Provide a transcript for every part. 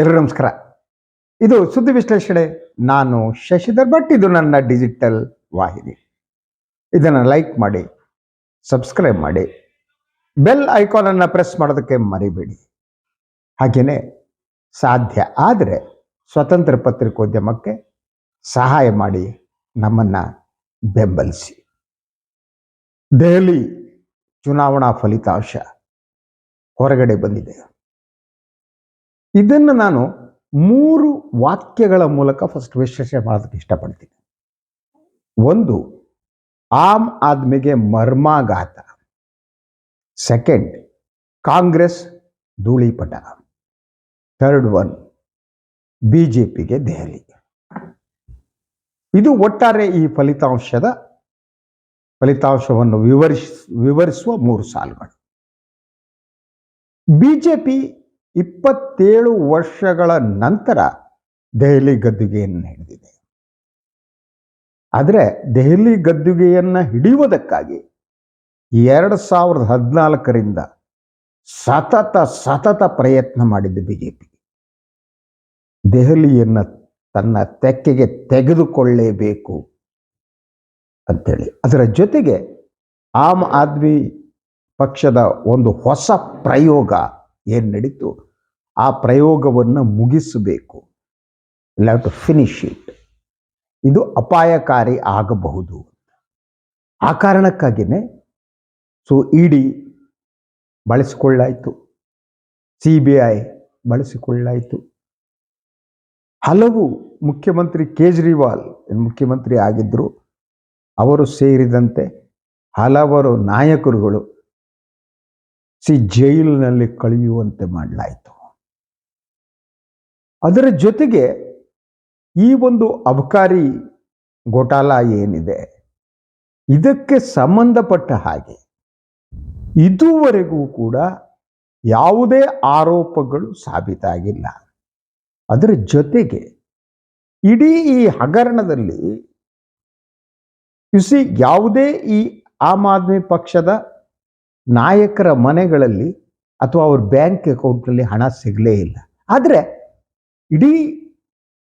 ಎಲ್ಲರೂ ನಮಸ್ಕಾರ. ಇದು ಸುದ್ದಿ ವಿಶ್ಲೇಷಣೆ. ನಾನು ಶಶಿಧರ್ ಭಟ್. ಇದು ನನ್ನ ಡಿಜಿಟಲ್ ವಾಹಿನಿ. ಇದನ್ನು ಲೈಕ್ ಮಾಡಿ, ಸಬ್ಸ್ಕ್ರೈಬ್ ಮಾಡಿ, ಬೆಲ್ ಐಕಾನನ್ನು ಪ್ರೆಸ್ ಮಾಡೋದಕ್ಕೆ ಮರಿಬೇಡಿ. ಹಾಗೆಯೇ ಸಾಧ್ಯ ಆದರೆ ಸ್ವತಂತ್ರ ಪತ್ರಿಕೋದ್ಯಮಕ್ಕೆ ಸಹಾಯ ಮಾಡಿ ನಮ್ಮನ್ನು ಬೆಂಬಲಿಸಿ. ದೆಹಲಿ ಚುನಾವಣಾ ಫಲಿತಾಂಶ ಹೊರಗಡೆ ಬಂದಿದೆ. ಇದನ್ನು ನಾನು ಮೂರು ವಾಕ್ಯಗಳ ಮೂಲಕ ಫಸ್ಟ್ ವಿಶ್ಲೇಷಣೆ ಮಾಡೋದಕ್ಕೆ ಇಷ್ಟಪಡ್ತೀನಿ. ಒಂದು, ಆಮ್ ಆದ್ಮಿಗೆ ಮರ್ಮಾಘಾತ. ಸೆಕೆಂಡ್ ಕಾಂಗ್ರೆಸ್ ಧೂಳಿಪಟ. ಥರ್ಡ್ ಒನ್ ಬಿ ಜೆ ಪಿಗೆ ದೆಹಲಿ. ಇದು ಒಟ್ಟಾರೆ ಈ ಫಲಿತಾಂಶದ ಫಲಿತಾಂಶವನ್ನು ವಿವರಿಸ್, ವಿವರಿಸುವ ಮೂರು ಸಾಲುಗಳು. ಬಿಜೆಪಿ ಇಪ್ಪತ್ತೇಳು ವರ್ಷಗಳ ನಂತರ ದೆಹಲಿ ಗದ್ದುಗೆಯನ್ನು ಹಿಡಿದಿದೆ. ಆದರೆ ದೆಹಲಿ ಗದ್ದುಗೆಯನ್ನು ಹಿಡಿಯುವುದಕ್ಕಾಗಿ ಎರಡು ಸಾವಿರದ ಹದಿನಾಲ್ಕರಿಂದ ಸತತ ಸತತ ಪ್ರಯತ್ನ ಮಾಡಿದ್ದು ಬಿಜೆಪಿ. ದೆಹಲಿಯನ್ನು ತನ್ನ ತೆಕ್ಕೆಗೆ ತೆಗೆದುಕೊಳ್ಳೇಬೇಕು ಅಂಥೇಳಿ ಅದರ ಜೊತೆಗೆ ಆಮ್ ಆದ್ಮಿ ಪಕ್ಷದ ಒಂದು ಹೊಸ ಪ್ರಯೋಗ ಏನು ನಡೀತು? ಆ ಪ್ರಯೋಗವನ್ನು ಮುಗಿಸಬೇಕು. ಇಲ್ಲ ಟು ಫಿನಿಶ್ ಇಟ್ ಇದು ಅಪಾಯಕಾರಿ ಆಗಬಹುದು. ಆ ಕಾರಣಕ್ಕಾಗಿಯೇ ಸೊ, ಇಡಿ ಬಳಸಿಕೊಳ್ಳಾಯಿತು. ಸಿ ಬಿ ಐ ಬಳಸಿಕೊಳ್ಳಾಯಿತು. ಹಲವು ಮುಖ್ಯಮಂತ್ರಿ ಕೇಜ್ರಿವಾಲ್ ಮುಖ್ಯಮಂತ್ರಿ ಆಗಿದ್ದರು ಅವರು ಸೇರಿದಂತೆ ಹಲವರು ನಾಯಕರುಗಳು ಸಿ, ಜೈಲಿನಲ್ಲಿ ಕಳೆಯುವಂತೆ ಮಾಡಲಾಯಿತು. ಅದರ ಜೊತೆಗೆ ಈ ಒಂದು ಅಬಕಾರಿ ಘೋಟಾಲ ಏನಿದೆ? ಇದಕ್ಕೆ ಸಂಬಂಧಪಟ್ಟ ಹಾಗೆ ಇದುವರೆಗೂ ಕೂಡ ಯಾವುದೇ ಆರೋಪಗಳು ಸಾಬೀತಾಗಿಲ್ಲ. ಅದರ ಜೊತೆಗೆ ಇಡೀ ಈ ಹಗರಣದಲ್ಲಿ ಸಿ ಯಾವುದೇ ಈ ಆಮ್ ಆದ್ಮಿ ಪಕ್ಷದ ನಾಯಕರ ಮನೆಗಳಲ್ಲಿ ಅಥವಾ ಅವ್ರ ಬ್ಯಾಂಕ್ ಅಕೌಂಟ್ನಲ್ಲಿ ಹಣ ಸಿಗಲೇ ಇಲ್ಲ. ಆದರೆ ಇಡೀ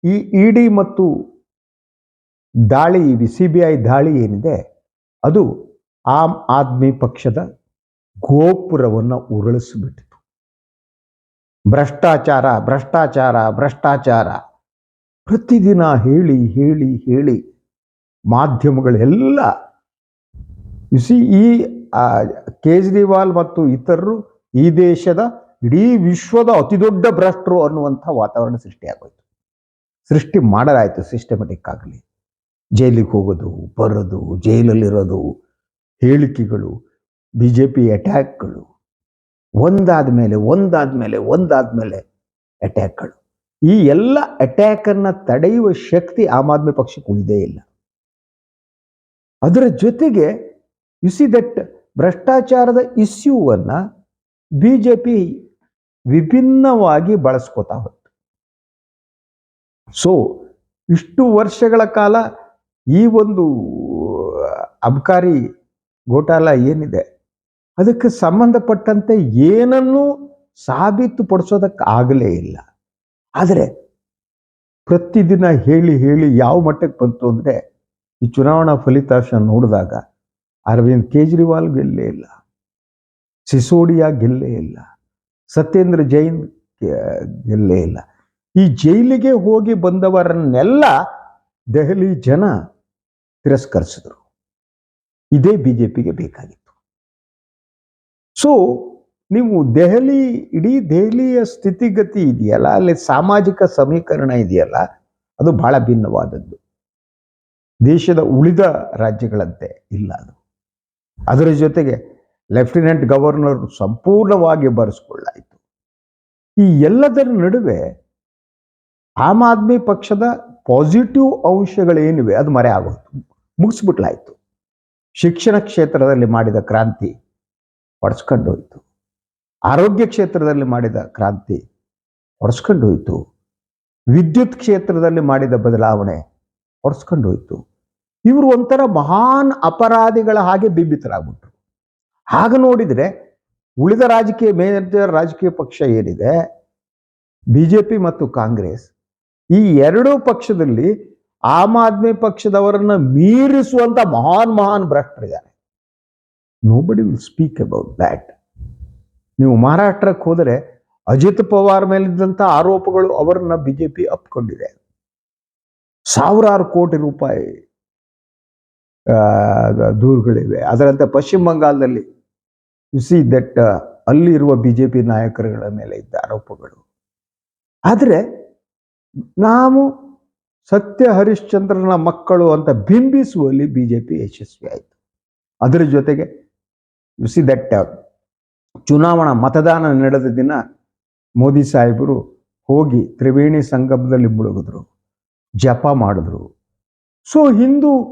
ಈ ಇಡಿ ಮತ್ತು ದಾಳಿ ಸಿ ಬಿ ಐ ದಾಳಿ ಏನಿದೆ, ಅದು ಆಮ್ ಆದ್ಮಿ ಪಕ್ಷದ ಗೋಪುರವನ್ನು ಉರುಳಿಸಿಬಿಟ್ಟಿತು. ಭ್ರಷ್ಟಾಚಾರ ಭ್ರಷ್ಟಾಚಾರ ಭ್ರಷ್ಟಾಚಾರ. ಪ್ರತಿದಿನ ಹೇಳಿ ಹೇಳಿ ಹೇಳಿ ಮಾಧ್ಯಮಗಳೆಲ್ಲ ಸಿ ಈ ಕೇಜ್ರಿವಾಲ್ ಮತ್ತು ಇತರರು ಈ ದೇಶದ ಇಡೀ ವಿಶ್ವದ ಅತಿದೊಡ್ಡ ಭ್ರಷ್ಟರು ಅನ್ನುವಂಥ ವಾತಾವರಣ ಸೃಷ್ಟಿಯಾಗೋಯ್ತು. ಸೃಷ್ಟಿ ಮಾಡಲಾಯಿತು ಸಿಸ್ಟಮೆಟಿಕ್ ಆಗಲಿ. ಜೈಲಿಗೆ ಹೋಗೋದು, ಬರೋದು, ಜೈಲಲ್ಲಿರೋದು, ಹೇಳಿಕೆಗಳು ಬಿ ಜೆ ಪಿ ಅಟ್ಯಾಕ್ಗಳು ಒಂದಾದ ಮೇಲೆ ಒಂದಾದ ಮೇಲೆ ಒಂದಾದ ಮೇಲೆ ಅಟ್ಯಾಕ್ಗಳು ಈ ಎಲ್ಲ ಅಟ್ಯಾಕನ್ನು ತಡೆಯುವ ಶಕ್ತಿ ಆಮ್ ಆದ್ಮಿ ಪಕ್ಷಕ್ಕೆ ಉಳಿದೇ ಇಲ್ಲ. ಅದರ ಜೊತೆಗೆ ಯು ಸಿ ದಟ್ ಭ್ರಷ್ಟಾಚಾರದ ಇಸ್ಯೂವನ್ನು ಬಿ ಜೆ ಪಿ ವಿಭಿನ್ನವಾಗಿ ಬಳಸ್ಕೋತಾ ಹೊತ್ತು ಸೊ ಇಷ್ಟು ವರ್ಷಗಳ ಕಾಲ ಈ ಒಂದು ಅಬಕಾರಿ ಘೋಟಾಲ ಏನಿದೆ, ಅದಕ್ಕೆ ಸಂಬಂಧಪಟ್ಟಂತೆ ಏನನ್ನೂ ಸಾಬೀತುಪಡಿಸೋದಕ್ಕೆ ಆಗಲೇ ಇಲ್ಲ. ಆದರೆ, ಪ್ರತಿದಿನ ಹೇಳಿ ಹೇಳಿ ಯಾವ ಮಟ್ಟಕ್ಕೆ ಬಂತು ಅಂದರೆ, ಈ ಚುನಾವಣಾ ಫಲಿತಾಂಶ ನೋಡಿದಾಗ ಅರವಿಂದ್ ಕೇಜ್ರಿವಾಲ್ ಗೆಲ್ಲೇ ಇಲ್ಲ, ಸಿಸೋಡಿಯಾ ಗೆಲ್ಲೇ ಇಲ್ಲ. ಸತ್ಯೇಂದ್ರ ಜೈನ್ ಗೆಲ್ಲೇ ಇಲ್ಲ ಈ ಜೈಲಿಗೆ ಹೋಗಿ ಬಂದವರನ್ನೆಲ್ಲ ದೆಹಲಿ ಜನ ತಿರಸ್ಕರಿಸಿದ್ರು. ಇದೇ ಬಿ ಜೆ ಪಿಗೆ ಬೇಕಾಗಿತ್ತು. ಸೊ ನೀವು ದೆಹಲಿ, ಇಡೀ ದೆಹಲಿಯ ಸ್ಥಿತಿಗತಿ ಇದೆಯಲ್ಲ? ಅಲ್ಲಿ ಸಾಮಾಜಿಕ ಸಮೀಕರಣ ಇದೆಯಲ್ಲ? ಅದು ಬಹಳ ಭಿನ್ನವಾದದ್ದು. ದೇಶದ ಉಳಿದ ರಾಜ್ಯಗಳಂತೆ ಇಲ್ಲ ಅದು. ಅದರ ಜೊತೆಗೆ ಲೆಫ್ಟಿನೆಂಟ್ ಗವರ್ನರ್ ಸಂಪೂರ್ಣವಾಗಿ ಬರೆಸ್ಕೊಳ್ಳಾಯಿತು ಈ ಎಲ್ಲದರ ನಡುವೆ ಆಮ್ ಆದ್ಮಿ ಪಕ್ಷದ ಪಾಸಿಟಿವ್ ಅಂಶಗಳೇನಿವೆ ಅದು ಮರೆ ಆಗೋಯ್ತು, ಮುಗಿಸ್ಬಿಟ್ಲಾಯಿತು. ಶಿಕ್ಷಣ ಕ್ಷೇತ್ರದಲ್ಲಿ ಮಾಡಿದ ಕ್ರಾಂತಿ ಹೊಡೆಸ್ಕೊಂಡು ಹೋಯ್ತು ಆರೋಗ್ಯ ಕ್ಷೇತ್ರದಲ್ಲಿ ಮಾಡಿದ ಕ್ರಾಂತಿ ಹೊಡೆಸ್ಕೊಂಡು ಹೋಯ್ತು ವಿದ್ಯುತ್ ಕ್ಷೇತ್ರದಲ್ಲಿ ಮಾಡಿದ ಬದಲಾವಣೆ ಹೊಡೆಸ್ಕೊಂಡು ಹೋಯ್ತು ಇವರು ಒಂಥರ ಮಹಾನ್ ಅಪರಾಧಿಗಳ ಹಾಗೆ ಬಿಂಬಿತರಾಗ್ಬಿಟ್ರು. ಹಾಗೆ ನೋಡಿದರೆ ಉಳಿದ ರಾಜಕೀಯ ಮೇಜರ್ ರಾಜಕೀಯ ಪಕ್ಷ ಏನಿದೆ? ಬಿ ಜೆ ಪಿ ಮತ್ತು ಕಾಂಗ್ರೆಸ್. ಈ ಎರಡೂ ಪಕ್ಷದಲ್ಲಿ ಆಮ್ ಆದ್ಮಿ ಪಕ್ಷದವರನ್ನ ಮೀರಿಸುವಂತ ಮಹಾನ್ ಮಹಾನ್ ಭ್ರಷ್ಟರಿದ್ದಾರೆ. Nobody will speak about that ನೀವು ಮಹಾರಾಷ್ಟ್ರಕ್ಕೆ ಹೋದರೆ ಅಜಿತ್ ಪವಾರ್ ಮೇಲಿದ್ದಂಥ ಆರೋಪಗಳು ಅವರನ್ನ ಬಿಜೆಪಿ ಅಪ್ಕೊಂಡಿದೆ. ಸಾವಿರಾರು ಕೋಟಿ ರೂಪಾಯಿ ದೂರುಗಳಿವೆ. ಅದರಂತೆ ಪಶ್ಚಿಮ ಬಂಗಾಳದಲ್ಲಿ you see that B J P ನಾಯಕರುಗಳ ಮೇಲೆ ಇದ್ದ ಆರೋಪಗಳು. ಆದರೆ, ನಾವು ಸತ್ಯ ಹರಿಶ್ಚಂದ್ರನ ಮಕ್ಕಳು ಅಂತ ಬಿಂಬಿಸುವಲ್ಲಿ ಬಿ ಜೆ ಪಿ ಯಶಸ್ವಿ ಆಯಿತು. ಅದರ ಜೊತೆಗೆ ಯು ಸಿ ದಟ್ ಚುನಾವಣಾ ಮತದಾನ ನಡೆದ ದಿನ ಮೋದಿ ಸಾಹೇಬರು ಹೋಗಿ ತ್ರಿವೇಣಿ ಸಂಗಮದಲ್ಲಿ ಮುಳುಗಿದ್ರು, ಜಪ ಮಾಡಿದ್ರು. ಸೊ ಹಿಂದೂ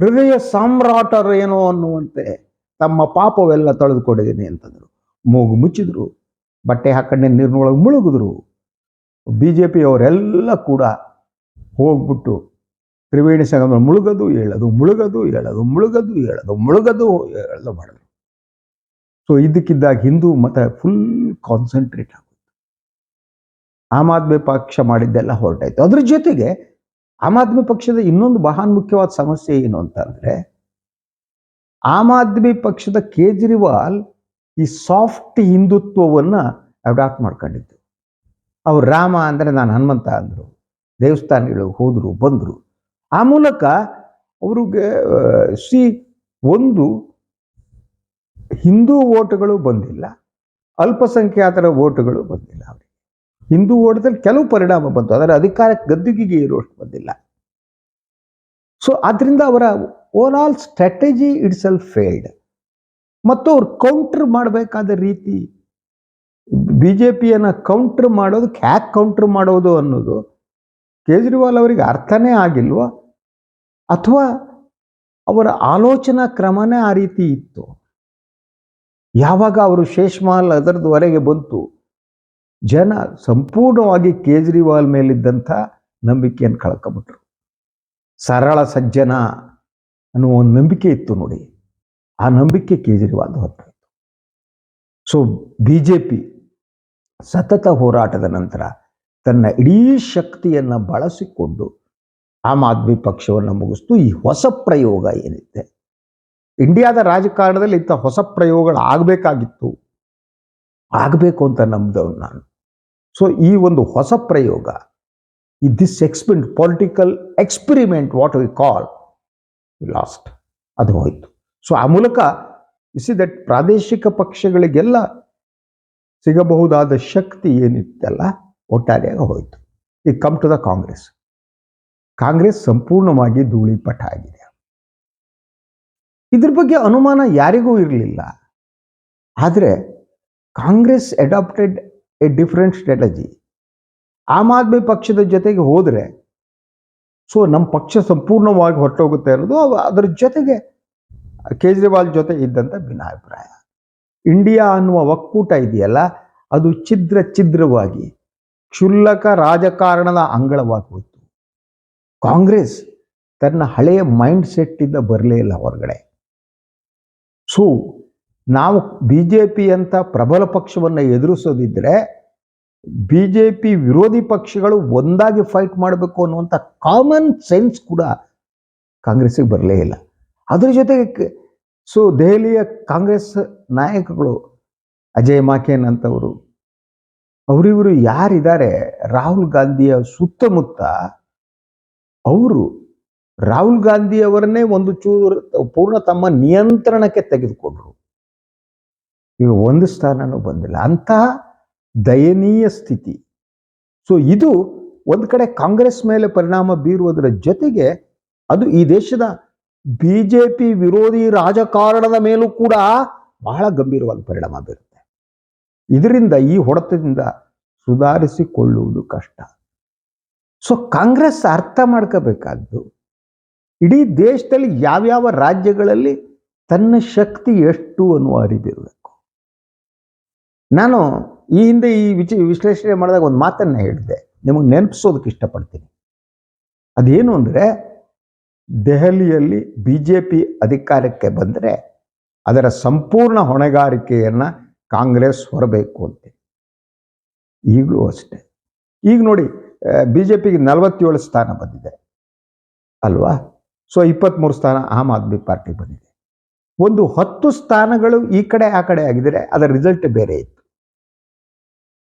ಹೃದಯ ಸಾಮ್ರಾಟರೇನೋ ಅನ್ನುವಂತೆ ತಮ್ಮ ಪಾಪವೆಲ್ಲ ತೊಳೆದುಕೊಂಡಿದ್ದೀನಿ ಅಂತಂದರು. ಮೂಗು ಮುಚ್ಚಿದ್ರು, ಬಟ್ಟೆ ಹಾಕೊಂಡೆ ನೀರಿನೊಳಗೆ ಮುಳುಗಿದ್ರು. ಬಿ ಜೆ ಪಿಯವರೆಲ್ಲ ಕೂಡ ಹೋಗ್ಬಿಟ್ಟು ತ್ರಿವೇಣಿ ಸಂಘ ಮುಳುಗದು, ಹೇಳೋದು ಮುಳುಗದು ಹೇಳೋದು ಮುಳುಗದು ಹೇಳೋದು ಮುಳುಗದು, ಹೇಳೋದು ಮಾಡಿದ್ರು. ಸೊ ಇದಕ್ಕಿದ್ದಾಗ ಹಿಂದೂ ಮತ ಫುಲ್ ಕಾನ್ಸಂಟ್ರೇಟ್ ಆಗುತ್ತೆ ಆಮ್ ಆದ್ಮಿ ಪಕ್ಷ ಮಾಡಿದ್ದೆಲ್ಲ ಹೊರಟಾಯ್ತು. ಅದ್ರ ಜೊತೆಗೆ ಆಮ್ ಆದ್ಮಿ ಪಕ್ಷದ ಇನ್ನೊಂದು ಮಹಾನ್ ಮುಖ್ಯವಾದ ಸಮಸ್ಯೆ ಏನು ಅಂತಂದ್ರೆ ಆಮ್ ಆದ್ಮಿ ಪಕ್ಷದ ಕೇಜ್ರಿವಾಲ್ ಈ ಸಾಫ್ಟ್ ಹಿಂದುತ್ವವನ್ನ ಅಡಾಪ್ಟ್ ಮಾಡ್ಕೊಂಡಿದ್ದು. ಅವ್ರು ರಾಮ ಅಂದ್ರೆ ನಾನು ಹನುಮಂತ ಅಂದರು, ದೇವಸ್ಥಾನಗಳು ಹೋದರು, ಬಂದರು. ಆ ಮೂಲಕ ಅವ್ರಿಗೆ ಸಿ ಒಂದು ಹಿಂದೂ ಓಟುಗಳು ಬಂದಿಲ್ಲ, ಅಲ್ಪಸಂಖ್ಯಾತರ ಓಟುಗಳು ಬಂದಿಲ್ಲ ಅವರಿಗೆ. ಹಿಂದೂ ಓಟದಲ್ಲಿ ಕೆಲವು ಪರಿಣಾಮ ಬಂತು, ಅದರ ಅಧಿಕಾರಕ್ಕೆ ಗದ್ದುಗಿಗೆ ಇರುವಷ್ಟು ಬಂದಿಲ್ಲ. ಸೊ ಆದ್ದರಿಂದ ಅವರ overall strategy itself failed ಮತ್ತು ಅವ್ರು ಕೌಂಟರ್ ಮಾಡಬೇಕಾದ ರೀತಿ ಬಿ ಜೆ ಪಿಯನ್ನು ಕೌಂಟರ್ ಮಾಡೋದಕ್ಕೆ ಕ್ಯಾಕ್ ಕೌಂಟರ್ ಮಾಡೋದು ಅನ್ನೋದು ಕೇಜ್ರಿವಾಲ್ ಅವರಿಗೆ ಅರ್ಥನೇ ಆಗಿಲ್ವ? ಅಥವಾ ಅವರ ಆಲೋಚನಾ ಕ್ರಮನೇ ಆ ರೀತಿ ಇತ್ತು? ಯಾವಾಗ ಅವರು ಶೇಷ್ಮಾಲ್ ಅದರದವರೆಗೆ ಬಂತು, ಜನ ಸಂಪೂರ್ಣವಾಗಿ ಕೇಜ್ರಿವಾಲ್ ಮೇಲಿದ್ದಂಥ ನಂಬಿಕೆಯನ್ನು ಕಳ್ಕೊಂಬಿಟ್ರು ಸರಳ ಸಜ್ಜನ ಅನ್ನುವ ಒಂದು ನಂಬಿಕೆ ಇತ್ತು ನೋಡಿ. ಆ ನಂಬಿಕೆ ಕೇಜ್ರಿವಾಲ್ ಹೊತ್ತು ಸೊ ಬಿ ಜೆ ಪಿ ಸತತ ಹೋರಾಟದ ನಂತರ ತನ್ನ ಇಡೀ ಶಕ್ತಿಯನ್ನು ಬಳಸಿಕೊಂಡು ಆಮ್ ಆದ್ಮಿ ಪಕ್ಷವನ್ನು ಮುಗಿಸ್ತು. ಈ ಹೊಸ ಪ್ರಯೋಗ ಏನಿದೆ? ಇಂಡಿಯಾದ ರಾಜಕಾರಣದಲ್ಲಿ ಇಂಥ ಹೊಸ ಪ್ರಯೋಗಗಳು ಆಗಬೇಕಾಗಿತ್ತು. ಆಗಬೇಕು ಅಂತ ನಂಬಿದವನು ನಾನು. ಸೊ ಈ ಒಂದು ಹೊಸ ಪ್ರಯೋಗ ಈ this ಎಕ್ಸ್ಪೆಂಟ್ political experiment what we call lost ಅದು ಹೋಯಿತು. ಸೊ ಆ ಮೂಲಕ ಇಸಿ ದಟ್ ಪ್ರಾದೇಶಿಕ ಪಕ್ಷಗಳಿಗೆಲ್ಲ ಸಿಗಬಹುದಾದ ಶಕ್ತಿ ಏನಿತ್ತಲ್ಲ, ಒಟ್ಟಾರೆಯಾಗಿ ಹೋಯಿತು. ಈ come to the Congress Congress ಸಂಪೂರ್ಣವಾಗಿ ಧೂಳಿಪಟ ಆಗಿದೆ ಇದ್ರ ಬಗ್ಗೆ ಅನುಮಾನ ಯಾರಿಗೂ ಇರಲಿಲ್ಲ. ಆದರೆ Congress adopted a different strategy Aam Aadmi ಪಕ್ಷದ ಜೊತೆಗೆ ಹೋದರೆ, ಸೊ ನಮ್ಮ ಪಕ್ಷ ಸಂಪೂರ್ಣವಾಗಿ ಹೊರಟೋಗುತ್ತೆ ಅನ್ನೋದು ಅದ್ರ ಜೊತೆಗೆ ಕೇಜ್ರಿವಾಲ್ ಜೊತೆ ಇದ್ದಂಥ ಭಿನ್ನಾಭಿಪ್ರಾಯ ಇಂಡಿಯಾ ಅನ್ನುವ ಒಕ್ಕೂಟ ಇದೆಯಲ್ಲ, ಅದು ಛಿದ್ರ ಛಿದ್ರವಾಗಿ, ಕ್ಷುಲ್ಲಕ ರಾಜಕಾರಣದ ಅಂಗಳವಾಗಿ ಹೋಯಿತು. ಕಾಂಗ್ರೆಸ್ ತನ್ನ ಹಳೆಯ ಮೈಂಡ್ ಸೆಟ್ಟಿಂದ ಬರಲೇ ಇಲ್ಲ ಹೊರಗಡೆ. ಸೊ, ನಾವು ಬಿ ಜೆ ಪಿ ಅಂತ ಪ್ರಬಲ ಪಕ್ಷವನ್ನು ಎದುರಿಸೋದಿದ್ರೆ ಬಿ ಜೆ ಪಿ ವಿರೋಧಿ ಪಕ್ಷಗಳು ಒಂದಾಗಿ ಫೈಟ್ ಮಾಡಬೇಕು ಅನ್ನುವಂಥ ಕಾಮನ್ ಸೆನ್ಸ್ ಕೂಡ ಕಾಂಗ್ರೆಸ್ಸಿಗೆ ಬರಲೇ ಇಲ್ಲ. ಅದ್ರ ಜೊತೆಗೆ ಸೊ ದೆಹಲಿಯ ಕಾಂಗ್ರೆಸ್ ನಾಯಕಗಳು ಅಜಯ್ ಮಾಕೇನ್ ಅಂತವರು, ಅವರಿವರು ಯಾರಿದ್ದಾರೆ? ರಾಹುಲ್ ಗಾಂಧಿಯ ಸುತ್ತಮುತ್ತ ಅವರು ರಾಹುಲ್ ಗಾಂಧಿ ಅವರನ್ನೇ ಒಂದು ಚೂರು ಪೂರ್ಣ ತಮ್ಮ ನಿಯಂತ್ರಣಕ್ಕೆ ತೆಗೆದುಕೊಂಡ್ರು. ಈಗ ಒಂದು ಸ್ಥಾನನೂ ಬಂದಿಲ್ಲ. ಅಂತಹ ದಯನೀಯ ಸ್ಥಿತಿ. ಸೊ ಇದು ಒಂದು ಕಡೆ ಕಾಂಗ್ರೆಸ್ ಮೇಲೆ ಪರಿಣಾಮ ಬೀರುವುದರ ಜೊತೆಗೆ ಅದು ಈ ದೇಶದ ಬಿ ಜೆ ಪಿ ವಿರೋಧಿ ರಾಜಕಾರಣದ ಮೇಲೂ ಕೂಡ ಬಹಳ ಗಂಭೀರವಾದ ಪರಿಣಾಮ ಬೀರುತ್ತೆ. ಇದರಿಂದ ಈ ಹೊಡೆತದಿಂದ ಸುಧಾರಿಸಿಕೊಳ್ಳುವುದು ಕಷ್ಟ. ಸೊ ಕಾಂಗ್ರೆಸ್ ಅರ್ಥ ಮಾಡ್ಕೋಬೇಕಾದ್ದು ಇಡೀ ದೇಶದಲ್ಲಿ ಯಾವ್ಯಾವ ರಾಜ್ಯಗಳಲ್ಲಿ ತನ್ನ ಶಕ್ತಿ ಎಷ್ಟು ಅನ್ನುವ ಅರಿವಿರಬೇಕು ನಾನು ಈ ಹಿಂದೆ ಈ ವಿಚ ವಿಶ್ಲೇಷಣೆ ಮಾಡಿದಾಗ ಒಂದು ಮಾತನ್ನು ಹೇಳಿದೆ ನಿಮಗೆ ನೆನಪಿಸೋದಕ್ಕೆ ಇಷ್ಟಪಡ್ತೀನಿ. ಅದೇನು ಅಂದರೆ, ದೆಹಲಿಯಲ್ಲಿ ಬಿ ಜೆ ಪಿ ಅಧಿಕಾರಕ್ಕೆ ಬಂದರೆ ಅದರ ಸಂಪೂರ್ಣ ಹೊಣೆಗಾರಿಕೆಯನ್ನು ಕಾಂಗ್ರೆಸ್ ಹೊರಬೇಕು ಅಂತ. ಈಗಲೂ ಅಷ್ಟೆ. ಈಗ ನೋಡಿ ಬಿ ಜೆ ಪಿಗೆ ನಲವತ್ತೇಳು ಸ್ಥಾನ ಬಂದಿದೆ. ಅಲ್ವಾ? ಸೊ ಇಪ್ಪತ್ತ್ಮೂರು ಸ್ಥಾನ ಆಮ್ ಆದ್ಮಿ ಪಾರ್ಟಿ ಬಂದಿದೆ. ಒಂದು ಹತ್ತು ಸ್ಥಾನಗಳು ಈ ಕಡೆ, ಆ ಕಡೆ ಆಗಿದರೆ ಅದರ ರಿಸಲ್ಟ್ ಬೇರೆ ಇತ್ತು.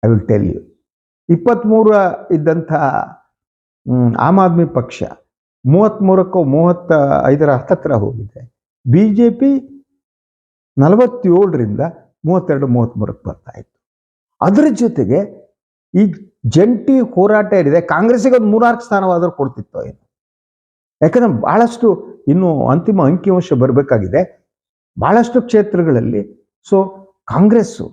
ಐ ವಿಲ್ ಟೆಲ್ ಯು ಇಪ್ಪತ್ತ್ಮೂರ ಇದ್ದಂಥ ಆಮ್ ಆದ್ಮಿ ಪಕ್ಷ ಮೂವತ್ತ್ಮೂರಕ್ಕೋ ಮೂವತ್ತ ಐದರ ಹತ್ತತ್ರ ಹೋಗಿದೆ. ಬಿ ಜೆ ಪಿ ನಲವತ್ತೇಳರಿಂದ ಮೂವತ್ತೆರಡು ಮೂವತ್ತ್ಮೂರಕ್ಕೆ ಬರ್ತಾ ಇತ್ತು. ಅದರ ಜೊತೆಗೆ ಈ ಜಂಟಿ ಹೋರಾಟ ಏನಿದೆ, ಕಾಂಗ್ರೆಸ್ಸಿಗೆ ಒಂದು ಮೂರಾರು ಸ್ಥಾನವಾದರೂ ಕೊಡ್ತಿತ್ತು ಏನು. ಯಾಕಂದ್ರೆ ಬಹಳಷ್ಟು ಇನ್ನು ಅಂತಿಮ ಅಂಕಿಅಂಶ ಬರಬೇಕಾಗಿದೆ. ಬಹಳಷ್ಟು ಕ್ಷೇತ್ರಗಳಲ್ಲಿ, ಸೊ ಕಾಂಗ್ರೆಸ್ಸು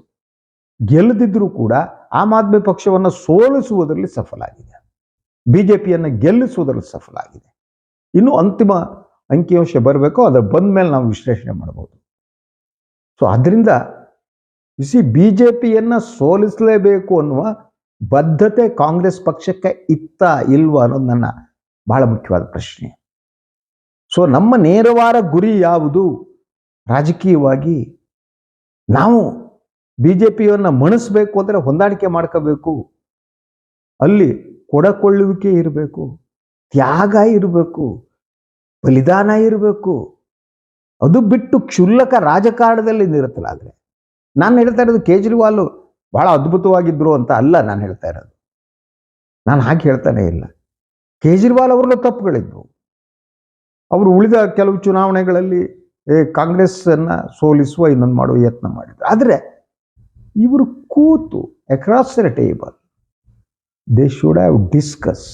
ಗೆಲ್ಲದಿದ್ರೂ ಕೂಡ ಆಮ್ ಆದ್ಮಿ ಪಕ್ಷವನ್ನು ಸೋಲಿಸುವುದರಲ್ಲಿ ಸಫಲ ಆಗಿದೆ ಬಿ ಜೆ ಪಿಯನ್ನು ಗೆಲ್ಲಿಸುವುದರಲ್ಲಿ ಸಫಲ ಆಗಿದೆ ಇನ್ನು ಅಂತಿಮ ಅಂಕಿಅಂಶ ಬರಬೇಕು, ಅದರ ಬಂದ ಮೇಲೆ ನಾವು ವಿಶ್ಲೇಷಣೆ ಮಾಡ್ಬೋದು. ಸೊ ಅದರಿಂದ ಬಿಸಿ ಬಿ ಜೆ ಪಿಯನ್ನು ಸೋಲಿಸಲೇಬೇಕು ಅನ್ನುವ ಬದ್ಧತೆ ಕಾಂಗ್ರೆಸ್ ಪಕ್ಷಕ್ಕೆ ಇತ್ತ ಇಲ್ವಾ ಅನ್ನೋದು ನನ್ನ ಬಹಳ ಮುಖ್ಯವಾದ ಪ್ರಶ್ನೆ. ಸೊ ನಮ್ಮ ನೇರವಾರ ಗುರಿ ಯಾವುದು? ರಾಜಕೀಯವಾಗಿ ನಾವು ಬಿ ಜೆ ಪಿಯನ್ನ ಮಣಿಸ್ಬೇಕು ಅಂದರೆ ಹೊಂದಾಣಿಕೆ ಮಾಡ್ಕೋಬೇಕು. ಅಲ್ಲಿ ಕೊಡಕೊಳ್ಳುವಿಕೆ ಇರಬೇಕು, ತ್ಯಾಗ ಇರಬೇಕು, ಬಲಿದಾನ ಇರಬೇಕು. ಅದು ಬಿಟ್ಟು ಕ್ಷುಲ್ಲಕ ರಾಜಕಾರಣದಲ್ಲಿ ನಿರತರಾದರೆ, ನಾನು ಹೇಳ್ತಾ ಇರೋದು ಕೇಜ್ರಿವಾಲ್ ಬಹಳ ಅದ್ಭುತವಾಗಿದ್ರು ಅಂತ ಅಲ್ಲ ನಾನು ಹೇಳ್ತಾ ಇರೋದು. ನಾನು ಹಾಗೆ ಹೇಳ್ತಾನೆ ಇಲ್ಲ. ಕೇಜ್ರಿವಾಲ್ ಅವ್ರಲ್ಲೂ ತಪ್ಪುಗಳಿದ್ವು. ಅವರು ಉಳಿದ ಕೆಲವು ಚುನಾವಣೆಗಳಲ್ಲಿ ಕಾಂಗ್ರೆಸ್ಸನ್ನು ಸೋಲಿಸುವ ಇನ್ನೊಂದು ಮಾಡುವ ಯತ್ನ ಮಾಡಿದ್ರು. ಆದರೆ ಇವರು ಕೂತು across the table they should have discuss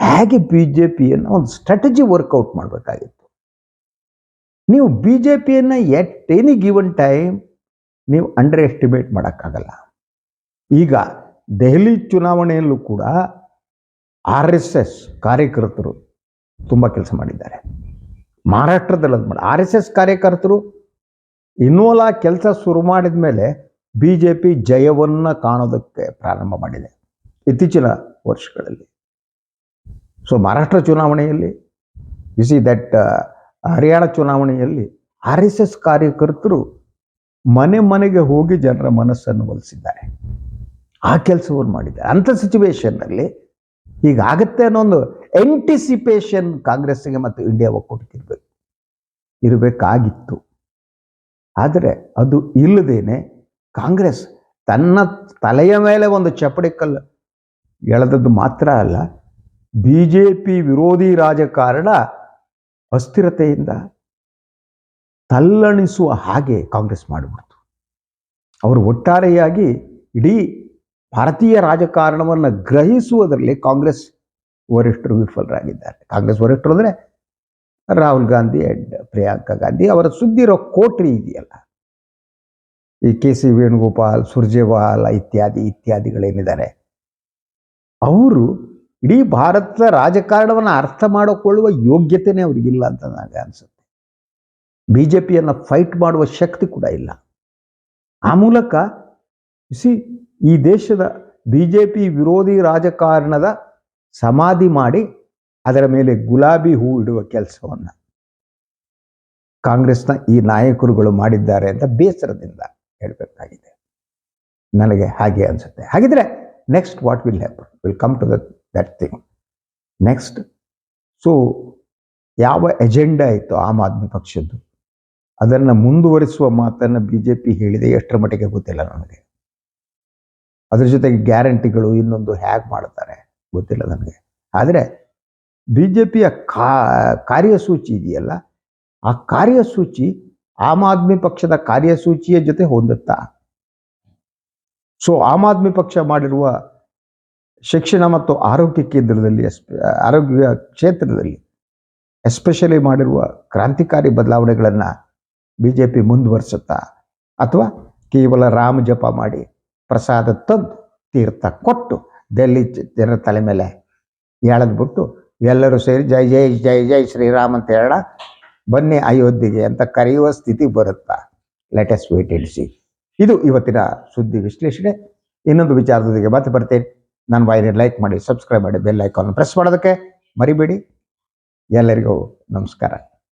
ಹೇಗೆ ಬಿ ಜೆ ಪಿಯನ್ನು ಒಂದು ಸ್ಟ್ರಾಟಜಿ ವರ್ಕೌಟ್ ಮಾಡಬೇಕಾಗಿತ್ತು. ನೀವು ಬಿ ಜೆ ಪಿಯನ್ನು ಎಟ್ ಎನಿ ಗಿವನ್ ಟೈಮ್ ನೀವು ಅಂಡರ್ ಎಸ್ಟಿಮೇಟ್ ಮಾಡೋಕ್ಕಾಗಲ್ಲ. ಈಗ ದೆಹಲಿ ಚುನಾವಣೆಯಲ್ಲೂ ಕೂಡ ಆರ್ ಎಸ್ ಎಸ್ ಕಾರ್ಯಕರ್ತರು ತುಂಬ ಕೆಲಸ ಮಾಡಿದ್ದಾರೆ. ಮಹಾರಾಷ್ಟ್ರದಲ್ಲಿ ಅದು ಮಾಡಿ ಆರ್ ಎಸ್ ಎಸ್ ಕಾರ್ಯಕರ್ತರು ಇನ್ನೋಲ ಕೆಲಸ ಶುರು ಮಾಡಿದ ಮೇಲೆ ಬಿ ಜೆ ಪಿ ಜಯವನ್ನು ಕಾಣೋದಕ್ಕೆ ಪ್ರಾರಂಭ ಮಾಡಿದೆ ಇತ್ತೀಚಿನ ವರ್ಷಗಳಲ್ಲಿ. ಸೊ ಮಹಾರಾಷ್ಟ್ರ ಚುನಾವಣೆಯಲ್ಲಿ ಯು ಸಿ ದಟ್ ಹರಿಯಾಣ ಚುನಾವಣೆಯಲ್ಲಿ ಆರ್ ಎಸ್ ಎಸ್ ಕಾರ್ಯಕರ್ತರು ಮನೆ ಮನೆಗೆ ಹೋಗಿ ಜನರ ಮನಸ್ಸನ್ನು ಒಲಿಸಿದ್ದಾರೆ. ಆ ಕೆಲಸವನ್ನು ಮಾಡಿದ್ದಾರೆ. ಅಂಥ ಸಿಚುವೇಶನ್ನಲ್ಲಿ ಹೀಗಾಗತ್ತೆ ಅನ್ನೋ ಒಂದು ಎಂಟಿಸಿಪೇಷನ್ ಕಾಂಗ್ರೆಸ್ಸಿಗೆ ಮತ್ತು ಇಂಡಿಯಾ ಒಕ್ಕೂಟಕ್ಕೆ ಇರಬೇಕು ಇರಬೇಕಾಗಿತ್ತು. ಆದರೆ ಅದು ಇಲ್ಲದೇನೆ ಕಾಂಗ್ರೆಸ್ ತನ್ನ ತಲೆಯ ಮೇಲೆ ಒಂದು ಚಪ್ಪಡಿ ಕಲ್ಲು ಎಳೆದದ್ದು ಮಾತ್ರ ಅಲ್ಲ ಬಿ ಜೆ ಪಿ ವಿರೋಧಿ ರಾಜಕಾರಣ ಅಸ್ಥಿರತೆಯಿಂದ ತಲ್ಲಣಿಸುವ ಹಾಗೆ ಕಾಂಗ್ರೆಸ್ ಮಾಡಿಬಿಡ್ತು. ಅವರು ಒಟ್ಟಾರೆಯಾಗಿ ಇಡೀ ಭಾರತೀಯ ರಾಜಕಾರಣವನ್ನು ಗ್ರಹಿಸುವುದರಲ್ಲಿ ಕಾಂಗ್ರೆಸ್ ವರಿಷ್ಠರು ವಿಫಲರಾಗಿದ್ದಾರೆ. ಕಾಂಗ್ರೆಸ್ ವರಿಷ್ಠರು ಅಂದರೆ ರಾಹುಲ್ ಗಾಂಧಿ ಆ್ಯಂಡ್ ಪ್ರಿಯಾಂಕಾ ಗಾಂಧಿ ಅವರ ಸುದ್ದಿರೋ ಕೋಟ್ರಿ ಇದೆಯಲ್ಲ. ಈ ಕೆ ಸಿ ವೇಣುಗೋಪಾಲ್, ಸುರ್ಜೇವಾಲ ಇತ್ಯಾದಿ ಇತ್ಯಾದಿಗಳೇನಿದ್ದಾರೆ. ಅವರು ಇಡೀ ಭಾರತದ ರಾಜಕಾರಣವನ್ನು ಅರ್ಥ ಮಾಡಿಕೊಳ್ಳುವ ಯೋಗ್ಯತೆನೇ ಅವರಿಗಿಲ್ಲ ಅಂತ ನನಗೆ ಅನಿಸುತ್ತೆ. ಬಿ ಜೆ ಪಿಯನ್ನು ಫೈಟ್ ಮಾಡುವ ಶಕ್ತಿ ಕೂಡ ಇಲ್ಲ. ಆ ಮೂಲಕ ಸಿ ಈ ದೇಶದ ಬಿ ಜೆ ಪಿ ವಿರೋಧಿ ರಾಜಕಾರಣದ ಸಮಾಧಿ ಮಾಡಿ ಅದರ ಮೇಲೆ ಗುಲಾಬಿ ಹೂ ಇಡುವ ಕೆಲಸವನ್ನು ಕಾಂಗ್ರೆಸ್ನ ಈ ನಾಯಕರುಗಳು ಮಾಡಿದ್ದಾರೆ ಅಂತ ಬೇಸರದಿಂದ ಹೇಳಬೇಕಾಗಿದೆ. ನನಗೆ ಹಾಗೆ ಅನಿಸುತ್ತೆ. ಹಾಗಿದ್ರೆ next what will happen will come to that thing next so ಯಾವ ಎಜೆಂಡಾ ಇತ್ತು ಆಮ್ ಆದ್ಮಿ ಪಕ್ಷದ್ದು? ಅದನ್ನು ಮುಂದುವರಿಸುವ ಮಾತನ್ನು ಬಿ ಜೆ ಪಿ ಹೇಳಿದೆ, ಎಷ್ಟರ ಮಟ್ಟಿಗೆ ಗೊತ್ತಿಲ್ಲ ನನಗೆ. ಅದ್ರ ಜೊತೆಗೆ ಗ್ಯಾರಂಟಿಗಳು ಇನ್ನೊಂದು ಹ್ಯಾಗ್ ಮಾಡ್ತಾರೆ ಗೊತ್ತಿಲ್ಲ ನನಗೆ. ಆದರೆ ಬಿ ಜೆ ಪಿಯ ಕಾರ್ಯಸೂಚಿ ಇದೆಯಲ್ಲ, ಆ ಕಾರ್ಯಸೂಚಿ ಆಮ್ ಆದ್ಮಿ ಪಕ್ಷದ ಕಾರ್ಯಸೂಚಿಯ ಜೊತೆ ಹೊಂದುತ್ತಾ? ಸೊ ಆಮ್ ಆದ್ಮಿ ಪಕ್ಷ ಮಾಡಿರುವ ಶಿಕ್ಷಣ ಮತ್ತು ಆರೋಗ್ಯ ಕೇಂದ್ರದಲ್ಲಿ ಆರೋಗ್ಯ ಕ್ಷೇತ್ರದಲ್ಲಿ, ಎಸ್ಪೆಷಲಿ ಮಾಡಿರುವ ಕ್ರಾಂತಿಕಾರಿ ಬದಲಾವಣೆಗಳನ್ನು ಬಿ ಜೆ ಪಿ ಮುಂದುವರಿಸುತ್ತಾ? ಅಥವಾ ಕೇವಲ ರಾಮ ಜಪ ಮಾಡಿ ಪ್ರಸಾದ ತಂದು ತೀರ್ಥ ಕೊಟ್ಟು ಜ- ಜನರ ತಲೆ ಮೇಲೆ ಎಳೆದ್ಬಿಟ್ಟು ಎಲ್ಲರೂ ಸೇರಿ ಜೈ ಜೈ ಜೈ ಜೈ ಶ್ರೀರಾಮ್ ಅಂತ ಹೇಳ ಬನ್ನಿ ಅಯೋಧ್ಯೆಗೆ ಅಂತ ಕರೆಯುವ ಸ್ಥಿತಿ ಬರುತ್ತಾ? ಲೇಟೆಸ್ಟ್ ವೇಟ್ ಇಟ್ ಸಿ ಇದು ಇವತ್ತಿನ ಸುದ್ದಿ ವಿಶ್ಲೇಷಣೆ. ಇನ್ನೊಂದು ವಿಚಾರದೊಂದಿಗೆ ಮತ್ತೆ ಬರ್ತೇನೆ. ನನ್ನ ವಾಹಿನಿ ಲೈಕ್ ಮಾಡಿ ಸಬ್ಸ್ಕ್ರೈಬ್ ಮಾಡಿ ಬೆಲ್ ಐಕಾನ್ ಪ್ರೆಸ್ ಮಾಡೋದಕ್ಕೆ ಮರಿಬೇಡಿ. ಎಲ್ಲರಿಗೂ ನಮಸ್ಕಾರ.